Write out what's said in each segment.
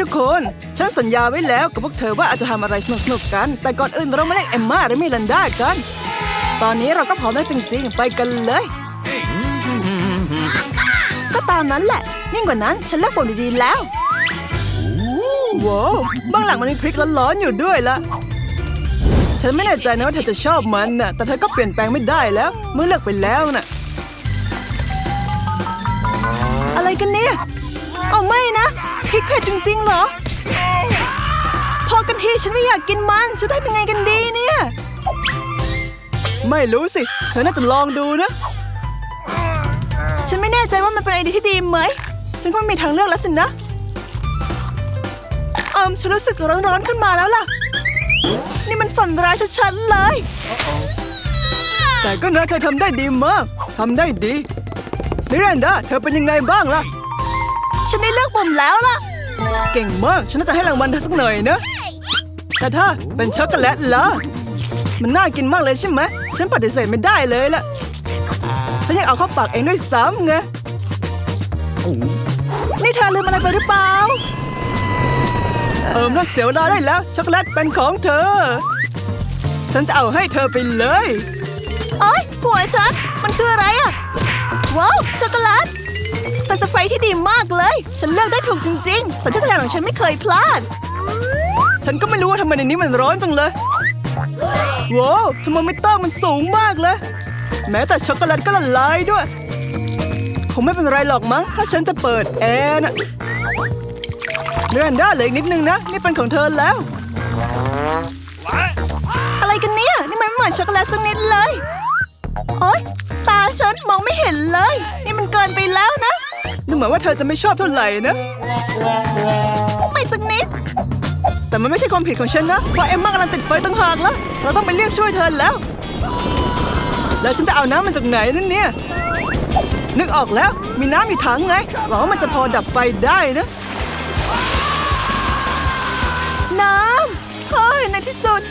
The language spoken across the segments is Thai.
ทุกคน ฉันสัญญาไว้แล้วกับพวกเธอว่าอาจจะทำอะไรสนุกๆกัน แต่ก่อนอื่นเรามาเล่นเอมมาหรือมิลันดากัน ตอนนี้เราก็พร้อมแล้วจริงๆ ไปกันเลย ก็ตามนั้นแหละ ยิ่งกว่านั้นฉันเลือกปุ่มดีๆแล้วว้าวบ้างหลังมันมีพริกร้อนๆอยู่ด้วยละฉันไม่แน่ใจนะว่าเธอจะชอบมันน่ะ แต่เธอก็เปลี่ยนแปลงไม่ได้แล้ว เมื่อเลือกไปแล้วน่ะ อะไรกันเนี่ย เอาไม่นะ พริกเผ็ดจริงๆเหรอ พอกันทีฉันไม่อยากกินมันจะได้เป็นไงกันดีเนี่ย ไม่รู้สิ เธอน่าจะลองดูนะ ฉันไม่แน่ใจว่ามันเป็นไอเดียที่ดีไหม ฉันคงไม่มีทางเลือกแล้วสินะเอิมฉันรู้สึกร้อนๆขึ้นมาแล้วล่ะ นี่มันฝันร้ายชัดๆเลย แต่ก็นะเธอทำได้ดีมากทำได้ดีมิเรนดาเธอเป็นยังไงบ้างล่ะ ฉันได้เลือกปุ่มแล้วล่ะ เก่งมาก ฉันน่าจะให้รางวัลเธอสักหน่อยนะ แต่ถ้าเป็นช็อกโกแลตล่ะมันน่ากินมากเลยใช่ไหม ฉันปฏิเสธไม่ได้เลยล่ะ ฉันอยากเอาเข้าปากเองด้วยซ้ำไงนี่เธอลืมอะไรไปหรือเปล่า เอิมเลิกเสียเวลาได้แล้ว ช็อกโกแลตเป็นของเธอ ฉันจะเอาให้เธอไปเลยเอ้ยหัวฉัน มันคืออะไรอะว้าว ช็อกโกแลต เป็นสเปรย์ที่ดีมากเลย ฉันเลือกได้ถูกจริงๆสัญชาตญาณของฉันไม่เคยพลาด ฉันก็ไม่รู้ว่าทำไมในนี้มันร้อนจังเลยว้าวทำไมไม่ต้องมันสูงมากเลย แม้แต่ช็อกโกแลตก็ละลายด้วยคงไม่เป็นไรหรอกมั้ง ถ้าฉันจะเปิดแอร์นะเลื่อนได้เลยอีกนิดนึงนะ นี่เป็นของเธอแล้ว อะไรกันเนี่ย นี่มันไม่เหมือนช็อกโกแลตสักนิดเลย โอ๊ย ตาฉันมองไม่เห็นเลย นี่มันเกินไปแล้วนะ ดูเหมือนว่าเธอจะไม่ชอบเท่าไหร่นะ ไม่สักนิด แต่มันไม่ใช่ความผิดของฉันนะ เพราะเอ็มมากำลังติดไฟตั้งหากแล้ว เราต้องไปเรียกช่วยเธอแล้ว แล้วฉันจะเอาน้ำมันจากไหนนั่นเนี่ย นึกออกแล้ว มีน้ำมีถังไงหวังว่ามันจะพอดับไฟได้นะ น้ำเฮ้ยในที่สุด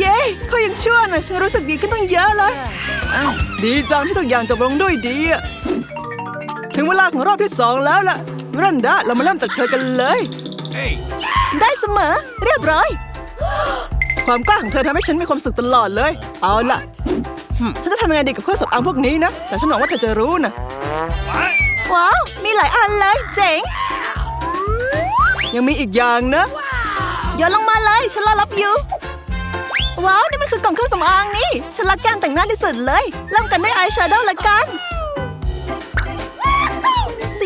เย้เขายังชั่วนะฉันรู้สึกดีขึ้นตั้งเยอะเลย ดีจังที่ทุกอย่างจบลงด้วยดีอะ ถึงเวลาของรอบที่สองแล้วล่ะมิรันดาเรามาเริ่มจากเธอกันเลย ได้เสมอ เรียบร้อย ความกล้าของเธอทำให้ฉันมีความสุขตลอดเลย เอาล่ะหึฉันจะทำยังไงดีกับเครื่องสำอางพวกนี้นะ แต่ฉันหวังว่าเธอจะรู้นะว้าว มีหลายอันเลยเจ๋ง ยังมีอีกอย่างนะโยนลงมาเลย ฉันรอรับอยู่ ว้าว นี่มันคือกล่องเครื่องสำอางนี่ ฉันรักการแต่งหน้าที่สุดเลย เริ่มกันด้วยอายแชโดว์ละกัน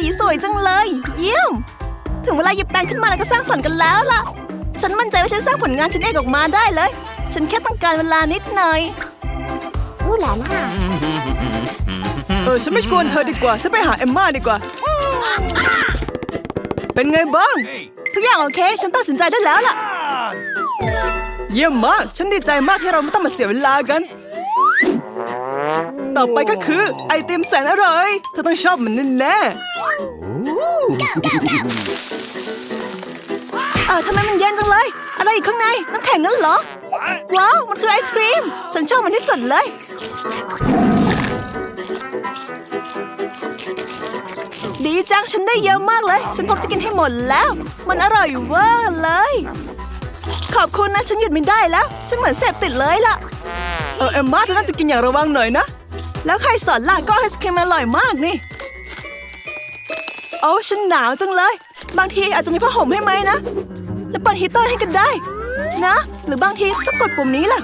สีสวยจังเลย เยี่ยม ถึงเวลาหยิบแปรงขึ้นมาแล้วก็สร้างสรรค์กันแล้วล่ะ ฉันมั่นใจว่าฉันสร้างผลงานชิ้นเอกออกมาได้เลย ฉันแค่ต้องการเวลานิดหน่อย Ooh la la. เออฉันไม่กวนเธอดีกว่าฉันไปหาเอมม่าดีกว่า เป็นไงบ้าง ทุกอย่างโอเค ฉันตัดสินใจได้แล้วล่ะ เยี่ยมมาก ฉันดีใจมากที่เราไม่ต้องมาเสียเวลากัน ต่อไปก็คือ ไอติมแสนอร่อย เธอต้องชอบมันแน่ๆ เออทำไมมันเย็นจังเลย อะไรอยู่ข้างในน้ำแข็งนั่นเหรอ ว้าว มันคือไอศครีม ฉันชอบมันที่สุดเลย ดีจัง ฉันได้เยอะมากเลย ฉันพร้อมจะกินให้หมดแล้ว มันอร่อยเวอร์เลย ขอบคุณนะ ฉันหยุดไม่ได้แล้ว ฉันเหมือนเสพติดเลยล่ะ เออเอ็มมาเธอน่าจะกินอย่างระวังหน่อยนะ แล้วใครสอนล่ะก็ไอศครีมอร่อยมากนี่ โอ้ฉันหนาวจังเลย บางทีอาจจะมีผ้าห่มให้ไหมนะ แล้วเปิดฮีตเตอร์ให้กันได้ นะ หรือบางทีต้องกดปุ่มนี้ล่ะ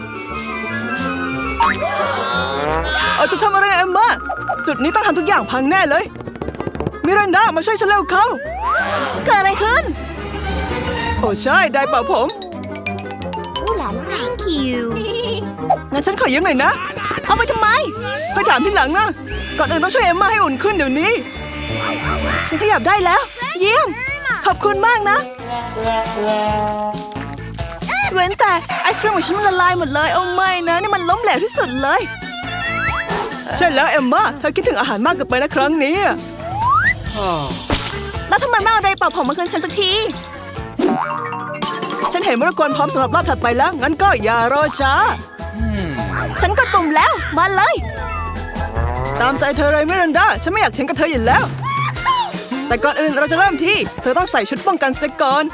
เอาจะทำอะไรเอมมาจุดนี้ต้องทำทุกอย่างพังแน่เลย มิรันดามาช่วยฉันเร็วเข้าเกิดอะไรขึ้น โอ้ใช่ ได้เป่าผม Ooh la la. Thank you. งั้นฉันขอยืมหน่อยนะ เอาไปทำไมค่อยถามที่หลังนะ ก่อนอื่นต้องช่วยเอ็มมาให้อุ่นขึ้นเดี๋ยวนี้ ฉันขยับได้แล้ว เยี่ยม ขอบคุณมากนะ เว้นแต่ไอศครีมของฉันมันละลายหมดเลย เอาไม่นะ นี่มันล้มเหลวที่สุดเลย ใช่แล้วเอ็มมาเธอคิดถึงอาหารมากเกินไปนะครั้งนี้ แล้วทำไมไม่เอาอะไรเป่าผมมาคืนฉันสักที ฉันเห็นมรกรพร้อมสำหรับรอบถัดไปแล้ว งั้นก็อย่ารอช้า ฉันกดปุ่มแล้ว มาเลย ตามใจเธอเลยมิรันดา ฉันไม่อยากเถียงกับเธออยู่แล้ว แต่ก่อนอื่นเราจะเริ่มที่ เธอต้องใส่ชุดป้องกันเสียก่อน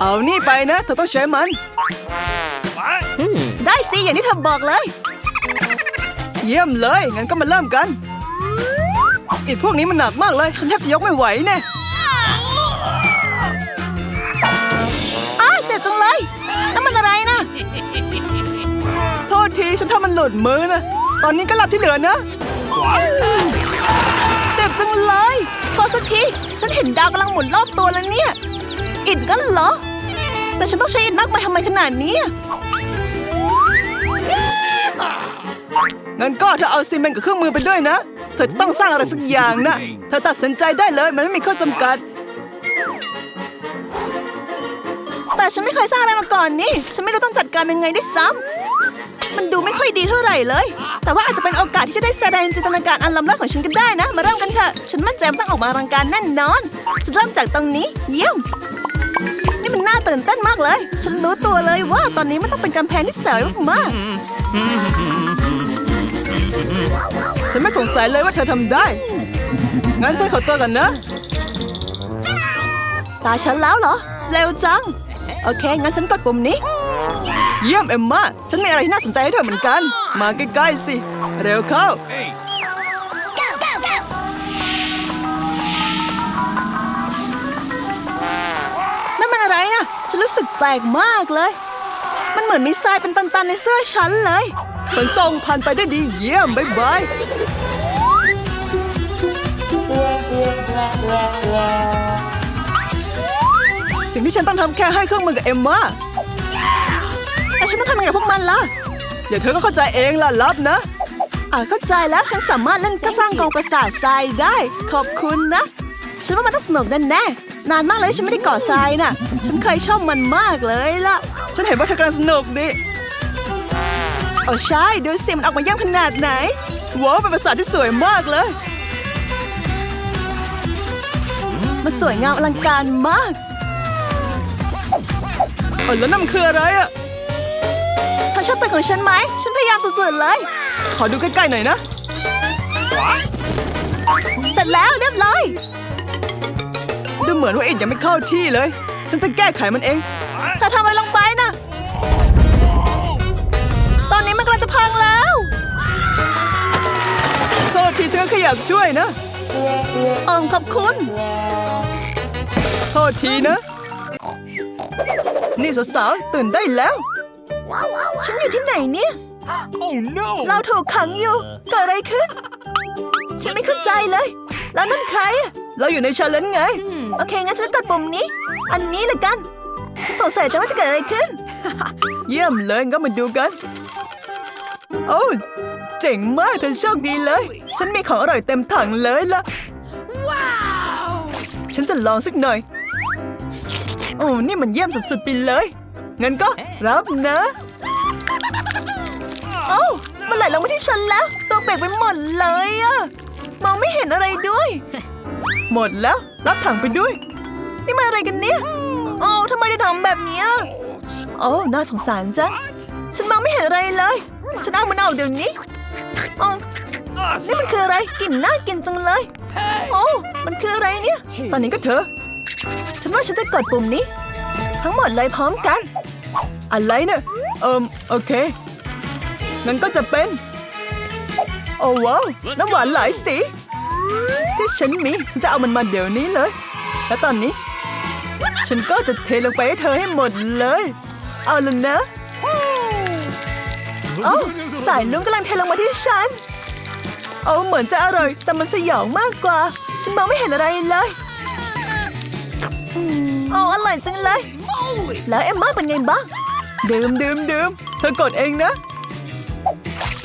เอานี่ไปนะ เธอต้องใช้มัน ได้สิอย่างที่เธอบอกเลย เยี่ยมเลย งั้นก็มาเริ่มกันไอ้พวกนี้มันหนักมากเลย ฉันแทบจะยกไม่ไหวแน่อ้าเจ็บจังเลยนั่นมันอะไรนะ โทษที ฉันทำมันหลุดมือนะ ตอนนี้ก็หลับที่เหลือนะ เจ็บจังเลยพอสักทีฉันเห็นดาวกำลังหมุนรอบตัวแล้วเนี่ย อิดกันเหรอ แต่ฉันต้องใช้อิดมากมายทำไมขนาดนี้งั้นก็เธอเอาซีเมนต์กับเครื่องมือไปด้วยนะ เธอจะต้องสร้างอะไรสักอย่างนะ เธอตัดสินใจได้เลย มันไม่มีข้อจำกัด แต่ฉันไม่เคยสร้างอะไรมาก่อนนี่ ฉันไม่รู้ต้องจัดการยังไงด้วยซ้ำ มันดูไม่ค่อยดีเท่าไหร่เลย แต่ว่าอาจจะเป็นโอกาสที่จะได้แสดงจินตนาการอันล้ำเลิศของฉันก็ได้นะ มาเริ่มกันเถอะ ฉันมั่นใจมันต้องออกมาอลังการแน่นอน จะเริ่มจากตรงนี้ เยี่ยม นี่มันน่าตื่นเต้นมากเลย ฉันรู้ตัวเลยว่าตอนนี้มันต้องเป็นกำแพงที่สวยมากๆฉันไม่สงสัยเลยว่าเธอทำได้ งั้นฉันขอตัวกันนะ ตาฉันแล้วเหรอ เร็วจัง โอเค งั้นฉันกดปุ่มนี้ เยี่ยมเอมมาฉันมีอะไรที่น่าสนใจให้เธอเหมือนกัน มาใกล้ๆสิ เร็วเข้า Go, go, go! นั่นมันอะไรนะฉันรู้สึกแปลกมากเลย มันเหมือนมีทรายเป็นตันๆในเสื้อฉันเลยขนส่งผ่านไปได้ดีเยี่ยมบ๊ายบายสิ่งที่ฉันต้องทำแค่ให้เครื่องมือกับเอ็มมาแต่ ฉันต้องทำยังไงกับพวกมันล่ะ เดี๋ยวเธอก็เข้าใจเองล่ะรับนะ อ่าเข้าใจแล้วฉันสามารถเล่นก็สร้างกองประสาททรายได้ ขอบคุณนะ ฉันว่ามันต้องสนุกแน่แน่นานมากเลยฉันไม่ได้ก่อทรายน่ะ ฉันเคยชอบมันมากเลยล่ะ ฉันเห็นว่าเธอกำลังสนุกดิโอ้ใช่ดูสิมันออกมาเยี่ยมขนาดไหนว้าวเป็นประสาทที่สวยมากเลยมันสวยงามอลังการมากเออแล้วนั่นคืออะไรอะ อชอบตึกของฉันไหม ฉันพยายามสุดๆเลย ขอดูใกล้ๆหน่อยนะ เสร็จแล้วเรียบร้อยดูเหมือนว่าอิดยังไม่เข้าที่เลย ฉันจะแก้ไขมันเองเธอทำอะไรลงไปนะ ตอนนี้มันกำลังจะพังแล้วโทษทีฉันก็แค่อยากช่วยนะเอิมขอบคุณ โทษทีนะ นี่สาวๆตื่นได้แล้ว ฉันอยู่ที่ไหนเนี่ย Oh no! เราถูกขังอยู่ เกิดอะไรขึ้น ฉันไม่เข้าใจเลย แล้วนั่นใครอะเราอยู่ในชาเลนจ์ไง โอเค งั้นฉันกดปุ่มนี้ อันนี้เลยกัน สงสัยจะว่าจะเกิดอะไรขึ้น เยี่ยมเลยก็มาดูกัน โอ้เจ๋งมากเธอโชคดีเลย ฉันมีของอร่อยเต็มถังเลยล่ะว้าว ฉันจะลองสักหน่อย โอ้ นี่มันเยี่ยมสุดๆไปเลย งั้นก็รับนะโอ้ามันไหลลงมาที่ฉันแล้ว ตัวเปียกไปหมดเลยอะมองไม่เห็นอะไรด้วย หมดแล้ว รับถังไปด้วย นี่มาอะไรกันเนี่ยโอ้ทำไมได้ทำแบบเนี้ยโอ้น่าสงสารจังฉันมองไม่เห็นอะไรเลย ฉันเอามันออกเดี๋ยวนี้โอ้นี่มันคืออะไรกลิ่นน่ากินจังเลย โอ้มันคืออะไรเนี่ย ตอนนี้ก็เธอ ฉันว่าฉันจะกดปุ่มนี้ ทั้งหมดเลยพร้อมกัน อะไรเนี่ยเอิมโอเค งั้นก็จะเป็น โอ้ว้าว น้ำหวานหลายสี ที่ฉันมีฉันจะเอามันมาเดี๋ยวนี้เลย และตอนนี้ ฉันก็จะเทลงไปให้เธอให้หมดเลย เอาละนะโอ้สายลุงกำลังเทลงมาที่ฉันโอ้เหมือนจะอร่อย แต่มันสยองมากกว่า ฉันมองไม่เห็นอะไรเลยโอ้อร่อยจังเลย แล้วเอ็มมาเป็นไงบ้าง ดื่มดื่มดื่มเธอกดเองนะ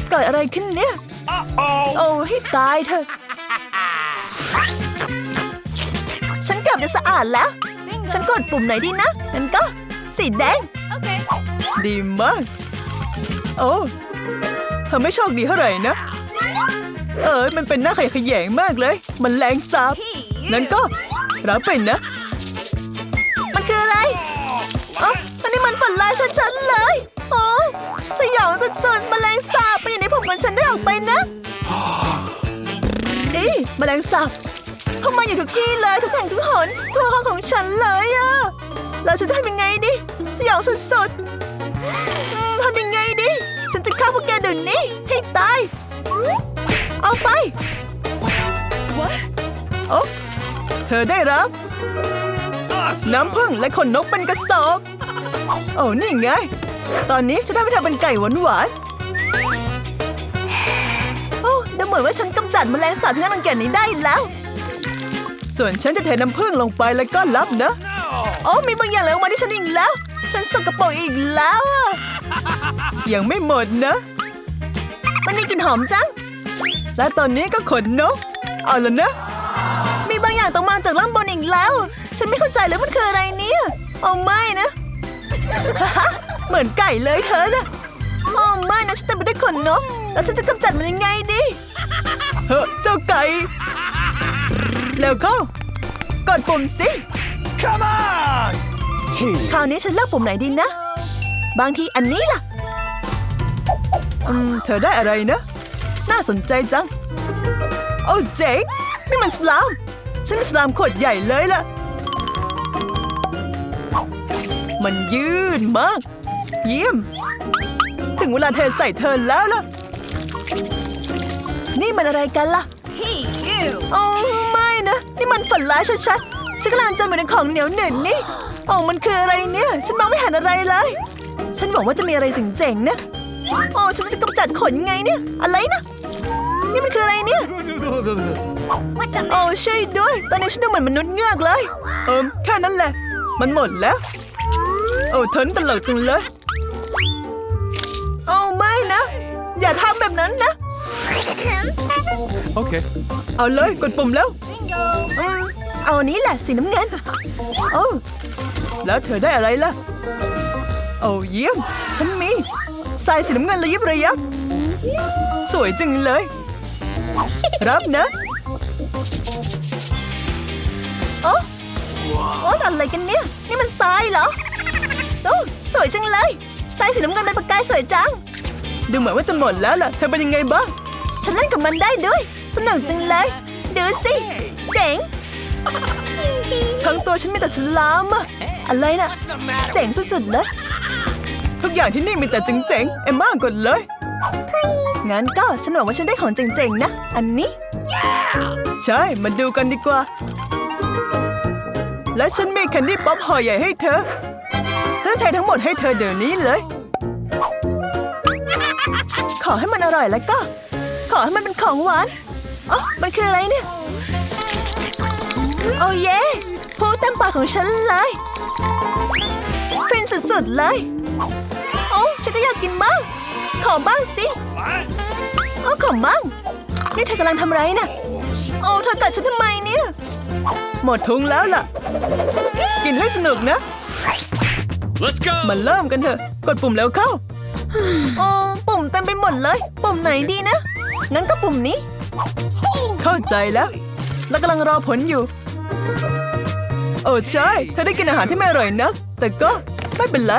เกิดอะไรขึ้นเนี่ย Uh-oh! โอ้ให้ตายเถอะฉันเกือบจะสะอาดแล้ว ฉันกดปุ่มไหนดีนะงั้นก็ สีแดง Okay. ดีมาก โอ้เธอไม่โชคดีเท่าไหร่นะ เออมันเป็นหน้าขยะแขยงมากเลย มันแรงสาบ นั้นก็รับไปนะ ฝันร้ายชัดๆเลยโอ้สยองสุดๆแมลงสาบไปอยู่ในผมของฉันได้ออกไปนะอีแมลงสาบเข้ามาอยู่ทุกที่เลยทุกแห่งทุกหนตัวเขาของฉันเลยอะแล้วฉันจะทำยังไงดีสยองสุดๆทำยังไงดีฉันจะฆ่าพวกแกเดี๋ยวนี้ให้ตายเอาไปโอ้เธอได้รับน้ำผึ้งและขนนกเป็นกระสอบ โอ้นี่ไง ตอนนี้ฉันทำให้เธอเป็นไก่หวานหวานโอ้ดูเหมือนว่าฉันกำจัดแมลงสาบที่น่ารังเกียจนี้ได้แล้ว ส่วนฉันจะเทน้ำผึ้งลงไปแล้วก็รับนะ โอ้มีบางอย่างไหลออกมาที่ฉันอีกแล้ว ฉันสกปรกอีกแล้วอะยังไม่หมดนะ มันมีกลิ่นหอมจัง และตอนนี้ก็ขนนก เอาละนะมีบางอย่างตกมาจากล่างบนอีกแล้ว ฉันไม่เข้าใจเลยมันคืออะไรเนี่ย เอาไม่นะ เหมือนไก่เลยเธอนะโอ้ไม่นะฉันเต็มไปด้วยขนนก แล้วฉันจะกำจัดมันยังไงดี เฮ้อเจ้าไก่แล้วก็กดปุ่มสิ Come on! คราวนี้ฉันเลือกปุ่มไหนดีนะ บางทีอันนี้ล่ะ อืม เธอได้อะไรนะ น่าสนใจจัง โอ้เจ๋งนี่มันสลาม ฉันเป็นสลามขวดใหญ่เลยล่ะ มันยืดมาก เยี่ยม ถึงเวลาเธอใส่เธอแล้วล่ะ นี่มันอะไรกันล่ะ Hey, you. โอ้ไม่นะ นี่มันฝันร้ายชัดๆฉันกำลังจมอยู่ในของเหนียวหนึบนี่โอ้มันคืออะไรเนี่ย ฉันมองไม่เห็นอะไรเลย ฉันหวังว่าจะมีอะไรเจ๋งๆนะโอ้ฉันจะกำจัดขนไงเนี่ย อะไรนะ นี่มันคืออะไรเนี่ย What's the โอ้ช่วยด้วย ตอนนี้ฉันดูเหมือนมนุษย์เงือกเลย เอิมแค่นั้นแหละ มันหมดแล้ว โอ้ทนตลกจังเลย โอ้ไม่นะ อย่าทำแบบนั้นนะ Okay. เอาเลยกดปุ่มแล้ว bingo? อืมเอาอันนี้แหละสีน้ำเงินโอ้แล้วเธอได้อะไรล่ะ โอ้เยี่ยม ฉันมีทรายสีน้ำเงินระยิบระยับสวยจังเลย รับนะโอ้โอ้อะไรกันเนี่ย นี่มันทรายเหรอ โอ้สวยจังเลยทรายสีน้ำเงินเป็นประกายสวยจัง ดูเหมือนว่าจะหมดแล้วล่ะเธอเป็นยังไงบ้างฉันเล่นกับมันได้ด้วย สนุกจังเลย ดูสิ เจ๋ง ทั้งตัวฉันมีแต่ฉลามอะอะไรนะเจ๋งสุดๆเลยทุกอย่างที่นี่มีแต่เจ๋งๆเอ็มม่ากดเลย งั้นก็ฉันหวังว่าฉันได้ของเจ๋งๆนะ อันนี้ ใช่ มาดูกันดีกว่า และฉันมีแคนดี้ป๊อปห่อใหญ่ให้เธอฉันจะ ใช้ทั้งหมดให้เธอเดี๋ยวนี้เลย ขอให้มันอร่อยแล้วก็ ขอให้มันเป็นของหวานอ๋อมันคืออะไรเนี่ย โอ้เย่พูดเต็มปากของฉันเลยฟินสุดๆเลยโอ้ฉันก็อยากกินบ้าง ขอบ้างสิโอ้ขอบ้าง นี่เธอกำลังทำไรนะ่ะโอ้เธอกัดฉันทำไมเนี่ย หมดทุงแล้วล่ะ กินให้สนุกนะ Let's go! มาเริ่มกันเถอะ กดปุ่มแล้วเข้าโอ้ปุ่มเต็มไปหมดเลย ปุ่มไหนดีนะ งั้นก็ปุ่มนี้ เข้าใจแล้ว แล้วกำลังรอผลอยู่ โอ้ใช่ เธอได้กินอาหารที่ไม่อร่อยนักแต่ก็ไม่เป็นไร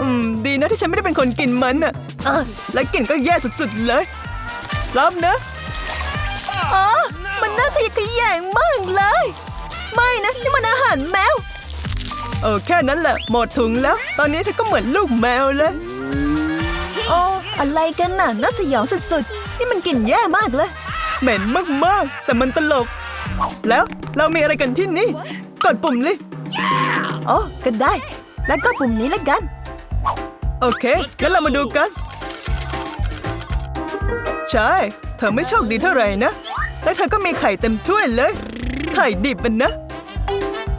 อืม ดีนะที่ฉันไม่ได้เป็นคนกินมันน่ะอะและกลิ่นก็แย่สุดๆเลยรับนะอ๋อมันน่าขยะแขยงมากเลย ไม่นะ นี่มันอาหารแมวเออแค่นั้นแหละ หมดถุงแล้ว ตอนนี้เธอก็เหมือนลูกแมวเลยโอ้อะไรกันน่ะน่าสยองสุดๆ นี่มันกลิ่นแย่มากเลย เหม็นมากๆ แต่มันตลก แล้วเรามีอะไรกันที่นี่ กดปุ่มเลยโอ้ก็ได้ แล้วก็ปุ่มนี้แล้วกัน โอเคงั้นเรามาดูกัน ใช่ เธอไม่โชคดีเท่าไหร่นะ และเธอก็มีไข่เต็มถ้วยเลย ไข่ดิบมันนะ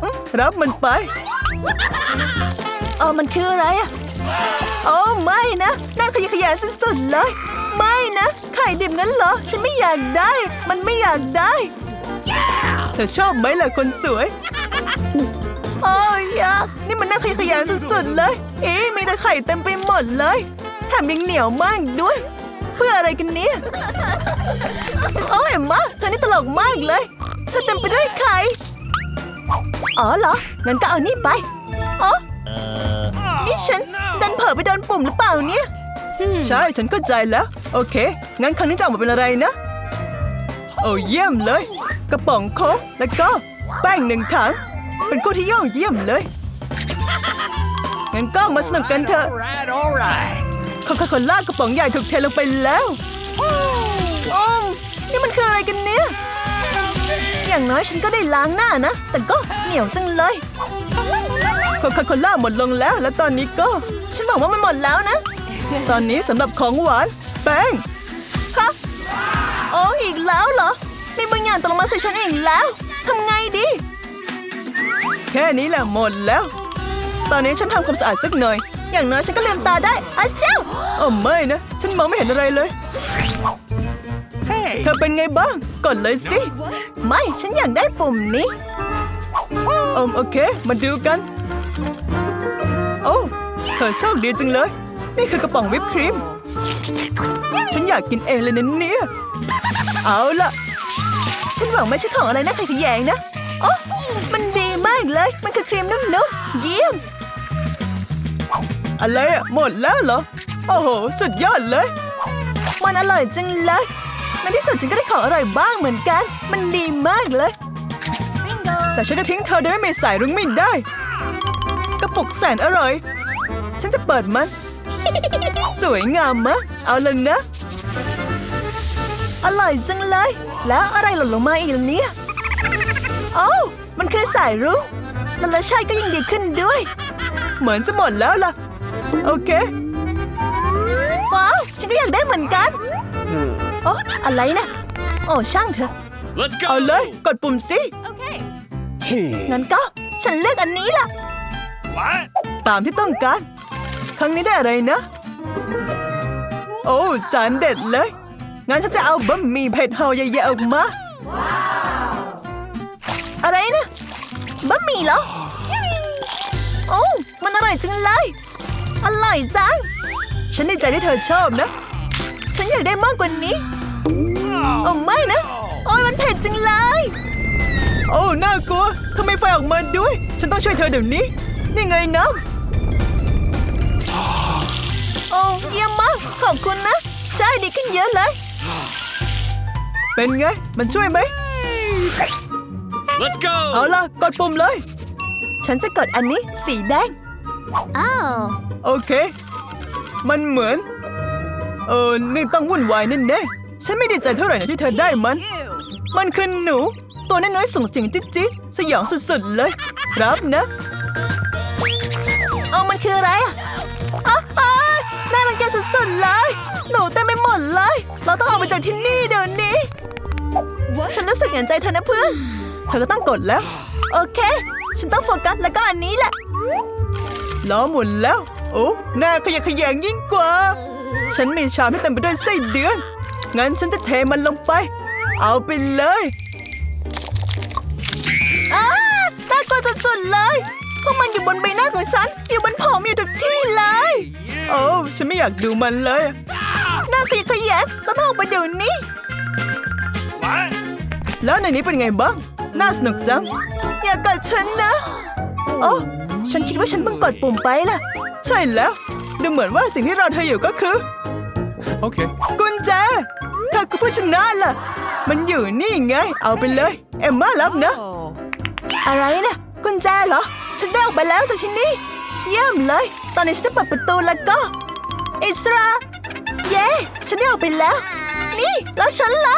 อื้อรับมันไป เออมันคืออะไรอะโอ้ไม่นะน่าขยะแขยงสุดๆเลย ไม่นะ ไข่ดิบงั้นเหรอ ฉันไม่อยากได้ มันไม่อยากได้ เธอชอบไหมล่ะคนสวย โอ้ยยะนี่มันน่าขยะแขยงสุดๆเลย เอ๊ะมีแต่ไข่เต็มไปหมดเลยแถมยังเหนียวมากด้วย เพื่ออะไรกันเนี่ยโอ้ยเอ็มมาเธอนี่ตลกมากเลย เธอเต็มไปด้วยไข่ อ๋อเหรอ งั้นก็เอานี่ไปอ๋อนี่ฉันดันเผลอไปโดนปุ่มหรือเปล่าเนี่ย ใช่ ฉันเข้าใจแล้ว โอเค งั้นครั้งนี้จะออกมาเป็นอะไรนะ โอ้เยี่ยมเลย กระป๋องโค้กแล้วก็แป้งหนึ่งถัง เป็นคู่ที่ยอดเยี่ยมเลย งั้นก็มาสนุกกันเถอะ All right, all right. คาคาโคล่ากระป๋องใหญ่ถูกเทลงไปแล้ว โอ้มนี่มันคืออะไรกันเนี่ย อย่างน้อยฉันก็ได้ล้างหน้านะ แต่ก็เหนียวจังเลยโคคาโคล่าหมดลงแล้ว และตอนนี้ก็ ฉันบอกว่ามันหมดแล้วนะ ตอนนี้สำหรับของหวาน แป้งฮะโอ้อีกแล้วเหรอมีบางอย่างตกลงมาใส่ฉันอีกแล้วทำไงดี แค่นี้แหละหมดแล้ว ตอนนี้ฉันทำความสะอาดสักหน่อย อย่างน้อยฉันก็ลืมตาได้อาเจ้าโอ้ไม่นะ ฉันมองไม่เห็นอะไรเลย เธอเป็นไงบ้าง กดเลยสิ ไม่ฉันอยากได้ปุ่มนี้อมโอเค มาดูกัน โอ้เธอโชคดีจังเลย นี่คือกระป๋องวิปครีม ฉันอยากกินเองเลยนะเนี่ย เอาล่ะ ฉันหวังไม่ใช่ของอะไรนะใครขยงนะโอ้มันดีมากเลย มันคือครีมนุ่มๆ เยี่ยม อะไรอะหมดแล้วเหรอ โอ้โห สุดยอดเลย มันอร่อยจังเลย ในที่สุดฉันก็ได้ของอร่อยบ้างเหมือนกัน มันดีมากเลย แต่ฉันจะทิ้งเธอโดยไม่มีสายรุ้งไม่ได้ กระปุกแสนอร่อย ฉันจะเปิดมัน สวยงามมะ เอาเลยนะ อร่อยจังเลย แล้วอะไรหล่นลงมาอีกล่ะเนี่ยโอ้าวมันคือสายรุ้งแล้วรสชาติก็ยิ่งดีขึ้นด้วย เหมือนจะหมดแล้วล่ะ โอเค ว้าว ฉันก็อยากได้เหมือนกัน โอ้อะไรนะโอ้ช่างเถอะ Let's go. เอาเลยกดปุ่มสิงั้นก็ฉันเลือกอันนี้ล่ะ What? ตามที่ต้องการ ครั้งนี้ได้อะไรนะ โอ้จานเด็ดเลย งั้นฉันจะเอาบะหมี่เผ็ดห่อใหญ่ๆออกมา อะไรนะบะหมี่เหรอ โอ้มันอร่อยจังเลย อร่อยจัง ฉันดีใจที่เธอชอบนะ ฉันอยากได้มากกว่านี้ โอ้ไม่นะ โอ้ยมันเผ็ดจังเลย โอ้น่ากลัวทำไมไฟออกมาด้วย ฉันต้องช่วยเธอเดี๋ยวนี้ นี่ไงน้ำโอ้เยี่ยมมาก ขอบคุณนะ ใช่ดีขึ้นเยอะเลย เป็นไง มันช่วยไหม Let's go. เอาล่ะ กดปุ่มเลย ฉันจะกดอันนี้สีแดง Oh. โอเค มันเหมือน เออนี่ต้องวุ่นวายแน่ๆ ฉันไม่ดีใจเท่าไหร่นะที่เธอได้มัน มันคือหนู ตัวน้อยๆส่งเสียงจิ๊ดจิ๊ดสยองสุดๆเลย รับนะเอามันคืออะไรอะอ้าวอ้าวน่ารังเกียจสุดๆเลย หนูเต็มไปหมดเลย เราต้องออกไปจากที่นี่เดี๋ยวนี้ ฉันรู้สึกเห็นใจเธอนะเพื่อนเธอก็ต้องกดแล้ว โอเค ฉันต้องโฟกัสแล้วก็อันนี้แหละล้อหมุนแล้ว โอ้หน้าขยะแขยงยิ่งกว่า ฉันมีชามที่เต็มไปด้วยไส้เดือน งั้นฉันจะเทมันลงไป เอาไปเลยอ้าน่ากลัวสุดๆเลยพวกมันอยู่บนใบหน้าของฉัน อยู่บนผมอยู่ทุกที่เลย โอ้ฉันไม่อยากดูมันเลยหน้าขยะแขยงเราต้องออกไปเดี๋ยวนี้ What? แล้วในนี้เป็นไงบ้าง น่าสนุกจัง อย่ากดฉันนะ โอ้ฉันคิดว่าฉันเพิ่งกดปุ่มไปล่ะ ใช่แล้ว ดูเหมือนว่าสิ่งที่รอเธออยู่ก็คือ Okay. กุญแจ เธอคือผู้ชนะล่ะ มันอยู่นี่ไง เอาไปเลย เอ็มมารับนะ อะไรนะกุญแจเหรอ ฉันได้ออกไปแล้วจากที่นี่ เยี่ยมเลย ตอนนี้ฉันจะเปิดประตูแล้วก็ อิสราเย้ฉันได้ออกไปแล้ว นี่ แล้วฉันล่ะ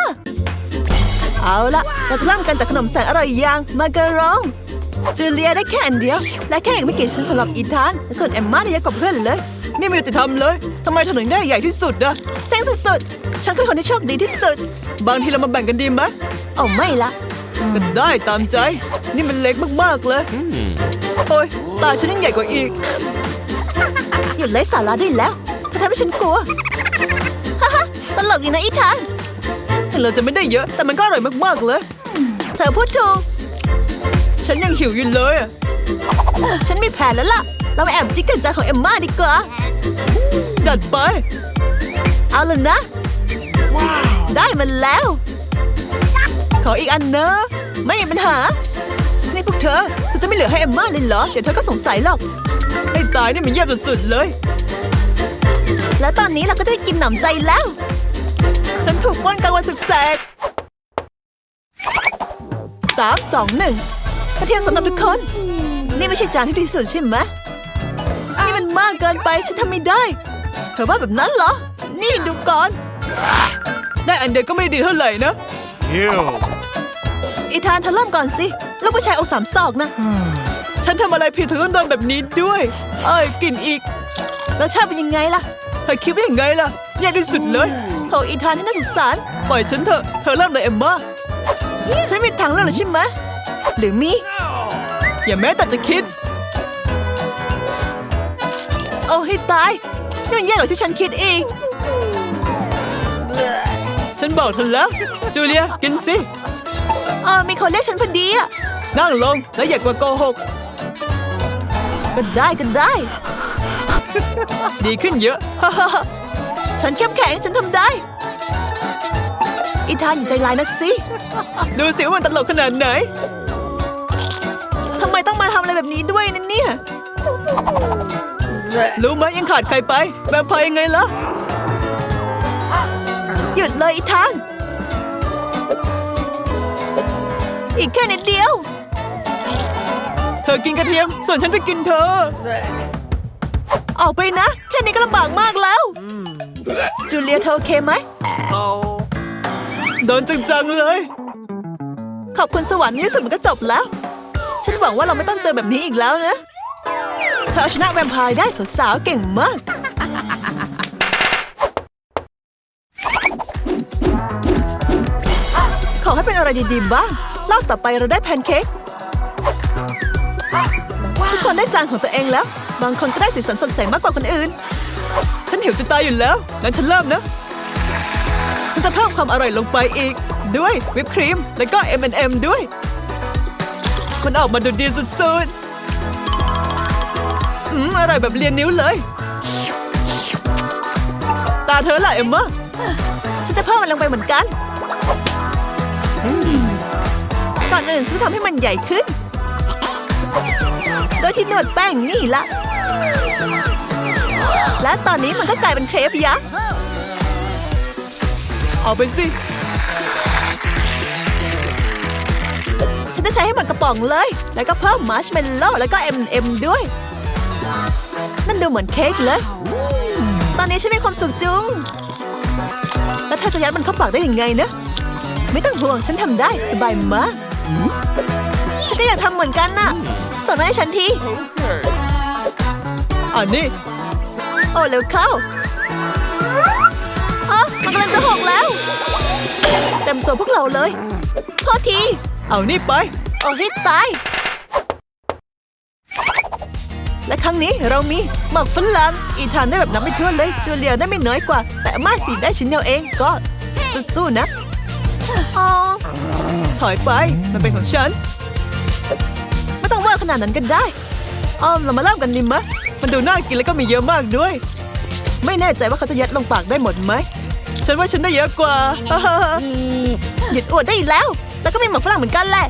เอาละเราจะเริ่มกันจากขนมแสนอร่อยอย่างมาการอง จูเลียได้แค่อันเดียว และแค่อีกไม่กี่ชิ้นสำหรับอีธาน ส่วนเอมม่าได้เยอะกว่าเพื่อนเลย นี่ไม่ยุติธรรมเลยทำไมเธอถึงได้ใหญ่ที่สุดอะเซ็งสุดๆ ฉันคือคนที่โชคดีที่สุด บางทีเรามาแบ่งกันดีไหมเอาไม่ละก็ได้ตามใจ นี่มันเล็กมากๆเลยโอ้ยตาฉันยังใหญ่กว่าอีกหยุดไร้สาระได้แล้วเธอทำให้ฉันกลัวฮ่าฮ่าตลกดีนะอีธานถึงเราจะไม่ได้เยอะ แต่มันก็อร่อยมากๆเลย เธอพูดถูกฉันยังหิวอยู่เลยอะฉันมีแผนแล้วล่ะ เราไปแอบจิ๊กกันใจของเอมม่าดีกว่า จัดไป เอาเลยนะ ได้มันแล้ว ขออีกอันนะไม่มีปัญหา นี่พวกเธอเธอจะไม่เหลือให้เอมม่าเลยเหรอ เดี๋ยวเธอก็สงสัยหรอกไอ้ตายนี่มันเยี่ยมสุดๆเลย แล้วตอนนี้เราก็ได้กินหนำใจแล้ว ฉันถูกปล้นกลางวันศึกแสกสามสองหนึ่งกระเทียมสำหรับทุกคน นี่ไม่ใช่จานที่ดีสุดใช่ไหม นี่มันมากเกินไปฉันทำไม่ได้ เธอว่าแบบนั้นเหรอ นี่ดูก่อน ได้อันเดียวก็ไม่ดีเท่าไหร่นะ Ew. อีธานเธอเริ่มก่อนสิ แล้วผู้ชายอกสามศอกนะ ฉันทำอะไรผิดถึงต้องโดนแบบนี้ด้วย เอ้ยกลิ่นอีกรสชาติเป็นยังไงล่ะ เธอคิดว่ายังไงล่ะแย่ที่สุดเลยโถอีธานที่น่าสงสาร ปล่อยฉันเถอะ เธอเริ่มเลยเอ็มมาฉันมีทางเลือกหรือใช่ไหมหรือมี อย่าแม้แต่จะคิด โอ้ให้ตายนี่มันแย่กว่าที่ฉันคิดเองฉันบอกเธอแล้ว จูเลีย กินสิเออมีคนเรียกฉันพอดีอะนั่งลงแล้วอย่ากมาโกหก ก็ได้ก็ได้ ดีขึ้นเยอะ ฉันเข้มแข็งฉันทำได้ อีธานอย่าใจร้ายนักสิ ดูสิว่ามันตลกขนาดไหนทำไมต้องมาทำอะไรแบบนี้ด้วยนั่นเนี่ย รู้ไหมยังขาดใครไป แวมไพร์ยังไงล่ะ หยุดเลยอีทานอีกแค่นิดเดียว เธอกินกระเทียม ส่วนฉันจะกินเธอ ออกไปนะ แค่นี้ก็ลำบากมากแล้ว จูเลียเธอโอเคไหม Oh. โดนจังๆเลย ขอบคุณสวรรค์ในที่สุดมันก็จบแล้ว ฉันหวังว่าเราไม่ต้องเจอแบบนี้อีกแล้วนะ เธอเอาชนะแวมไพร์ได้สาวๆเก่งมาก ขอให้เป็นอะไรดีๆบ้างรอบต่อไปเราได้แพนเค้กทุกคนได้จานของตัวเองแล้ว บางคนก็ได้สีสันสดใสมากกว่าคนอื่น ฉันหิวจะตายอยู่แล้วงั้นฉันเริ่มนะฉันจะเพิ่มความอร่อยลงไปอีก ด้วยวิปครีม แล้วก็ M&M ด้วย มันออกมาดูดีสุดๆ อืมอร่อยแบบเลียนนิ้วเลย ตาเธอล่ะเอ็มมาฉันจะเพิ่มมันลงไปเหมือนกันก่อนอื่นฉันจะทำให้มันใหญ่ขึ้น โดยที่นวดแป้งนี่ละ และตอนนี้มันก็กลายเป็นเครปยักษ์เอาไปสิ ฉันจะใช้ให้หมดกระป๋องเลย แล้วก็เพิ่มมาร์ชเมลโล่แล้วก็ M&M ด้วย นั่นดูเหมือนเค้กเลย ตอนนี้ฉันมีความสุขจุง แล้วเธอจะยัดมันเข้าปากได้ยังไงนะ ไม่ต้องห่วงฉันทำได้สบายมากฉันก็อยากทำเหมือนกันน่ะส่งมาให้ฉันทีอันนี้ โอ้เร็วเข้าอ๋อมันกำลังจะหกแล้ว เต็มตัวพวกเราเลย โทษที เอานี่ไปโอ้ให้ตาย และครั้งนี้เรามีหมักฝรั่งอีธานได้แบบนับไม่ถ้วนเลยจูเลียได้ไม่น้อยกว่า แต่อามาสีได้ชิ้นเดียวเองก็สู้ๆนะอ๋อถอยไปมันเป็นของฉัน ไม่ต้องว่าขนาดนั้นก็ได้อ้อมเรามาเริ่มกันดีมะมันดูน่ากินแล้วก็มีเยอะมากด้วย ไม่แน่ใจว่าเขาจะยัดลงปากได้หมดไหมฉันว่าฉันได้เยอะกว่าหยุดอวดได้แล้ว แล้วก็มีหมากฝรั่งเหมือนกันแหละ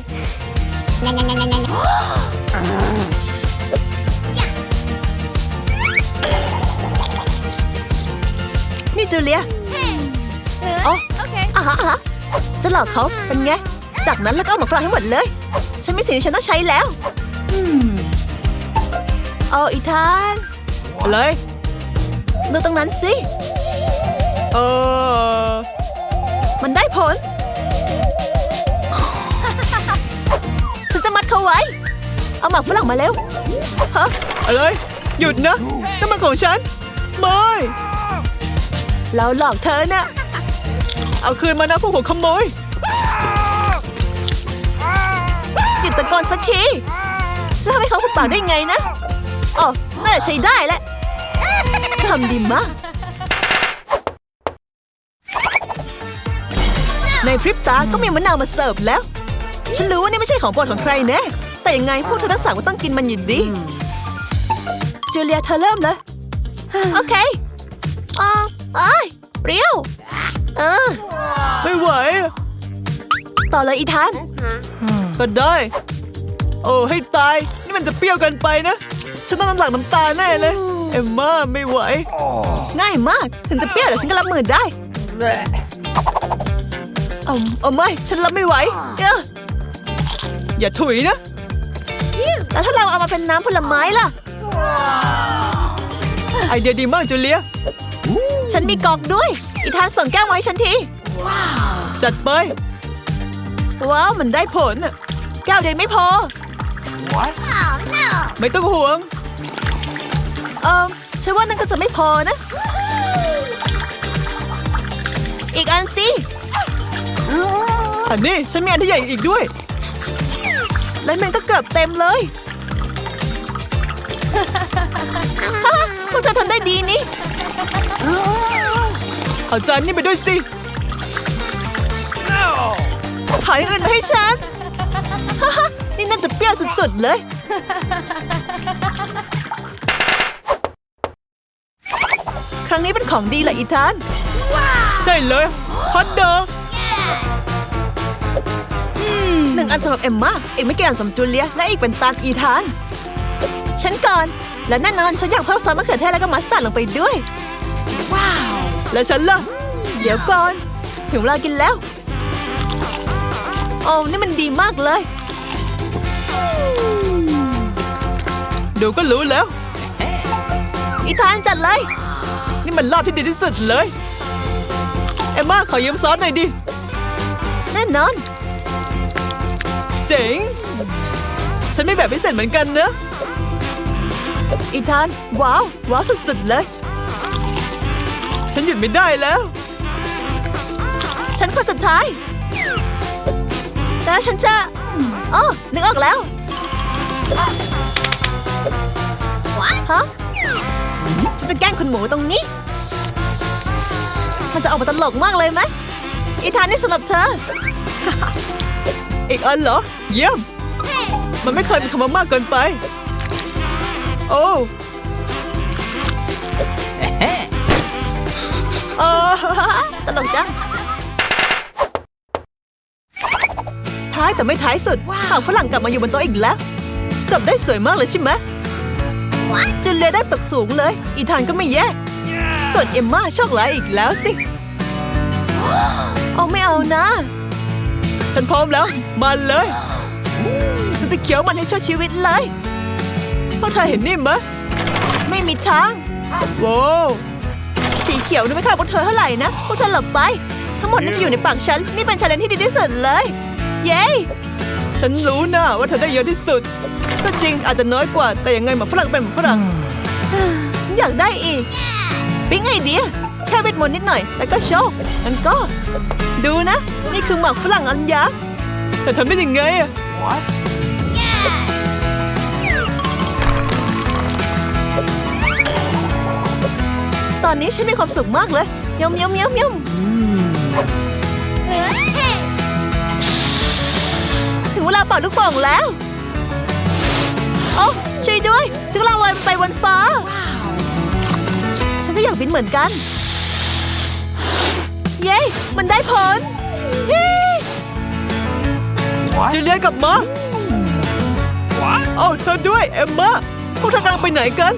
จูเลียอ๋อ Okay. อะฮะอะฮะฉันจะหลอกเขาเป็นไง จากนั้นแล้วก็เอาหมากฝรั่งให้หมดเลย ฉันมีสิ่งที่ฉันต้องใช้แล้วเอาอีธานอะไรดูตรงนั้นสิเออมันได้ผลฉันจะมัดเขาไว้ เอาหมากฝรั่งมาเร็วฮะอะไรหยุดนะนั่นมันของฉันไม่ เราหลอกเธอนะเอาคืนมานะพวกหัวขโมยหยุดตะโกนสักทีจะทำให้เขาหุบปากได้ไงนะอ๋อน่าจะใช้ได้แหละทำดีมาก ในพริบตาก็มีมะนาวมาเสิร์ฟแล้ว ฉันรู้ว่านี่ไม่ใช่ของโปรดของใครแน่แต่ยังไงพวกเธอทั้งสามก็ต้องกินมันอยู่ดีจูเลียเธอเริ่มเลย โอเคอ๋อ ไอ้ยเปรี้ยว เออ ไม่ไหว ต่อเลยอีธาน ก็ได้ โอ้ให้ตาย นี่มันจะเปรี้ยวเกันไปนะ ฉันต้องน้ำหลังน้ำตาแน่เลย เอมม่าไม่ไหว ง่ายมาก ถึงจะเปรี้ยวแต่ฉันก็รับมือได้เอาเอาไม่ ฉันรับไม่ไหวเอ้ออย่าถุยนะแต่ถ้าเราเอามาเป็นน้ำผลไม้ล่ะ ไอเดียดีมากจูเลีย ฉันมีกอกด้วย อีธานส่งแก้วมาให้ฉันที จัดไป ว้าว มันได้ผลอะแก้วเดียวไม่พอ What? Oh no! ไม่ต้องห่วง เออฉันว่านั่นก็จะไม่พอนะ อีกอันสิ อันนี้ฉันมีอันที่ใหญ่อีกด้วย แล้วมันก็เกือบเต็มเลยพวกเธอทำได้ดีนี่ เอาจานนี่ไปด้วยสิ No! หาอย่างอื่นมาให้ฉัน นี่น่าจะเปรี้ยวสุดๆเลย ครั้งนี้เป็นของดีแหละอีธาน ใช่เลยฮอตดอกหนึ่งอันสำหรับเอมมาอีกไม่กี่อันสำหรับจูเลีย และอีกเป็นตานอีธาน ฉันก่อน และแน่นอนฉันอยากเพิ่มซอสมะเขือเทศแล้วก็มัสตาร์ดลงไปด้วยว้าว แล้วฉันล่ะ เดี๋ยวก่อน ถึงเวลากินแล้ว โอ้นี่มันดีมากเลย ดูก็รู้แล้ว อีธานจัดเลย นี่มันรอบที่ดีที่สุดเลย เอ็มมาขอยืมซอสหน่อยดิ แน่นอน เจ๋ง ฉันไม่แบบพิเศษเหมือนกันเนอะอีธาน ว้าว ว้าวสุดๆเลย ฉันหยุดไม่ได้แล้ว ฉันคนสุดท้ายแล้วฉันจะอ๋อนึกออกแล้วฮะฉันจะแกล้งคุณหมูตรงนี้ มันจะออกมาตลกมากเลยไหมอีธานนี่สำหรับเธอ อีกอันเหรอ เยี่ยม มันไม่เคยมีคำว่ามากเกินไป โอ้ ตลกจัง ท้ายแต่ไม่ท้ายสุดหางฝรั่งกลับมาอยู่บนโต๊ะอีกแล้ว จบได้สวยมากเลยใช่ไหมจุนเลียได้ตกสูงเลย อีธานก็ไม่แย่ ส่วนเอมม่าโชคร้ายอีกแล้วสิ เอาไม่เอานะ ฉันพร้อมแล้วมาเลย ฉันจะเคี้ยวมันให้ชั่วชีวิตเลยพวกเธอเห็นนี่มะ ไม่มีทาง โว้ว สีเขียวนี่ไม่เข้าพวกเธอเท่าไหร่นะพวกเธอหลบไป ทั้งหมดนี่จะอยู่ในปากฉัน นี่เป็นชาเลนจ์ที่ดีที่สุดเลย เย้ ฉันรู้นะว่าเธอได้เยอะที่สุด ก็จริงอาจจะน้อยกว่าแต่ยังไงหมาฝรั่งเป็นหมาฝรั่งฉันอยากได้อีกปิ๊งไอเดียแค่เวทมนต์นิดหน่อยแล้วก็โชคงั้นก็ ดูนะ นี่คือหมากฝรั่งอันยักษ์แต่ทำได้ยังไงอะ What? อนนี้ฉันมีความสุขมากเลยยำยำยำยำถึงเวลาเป่าลูกโป่งแล้ว โอ้ช่วยด้วยฉันกำลังลอยไปบนฟ้า ฉันก็อยากบินเหมือนกัน เย้ มันได้ผลเฮ้ What? จูเลียกลับมา What? โอ้เธอด้วย เอมมาพวกเธอกำลังไปไหนกัน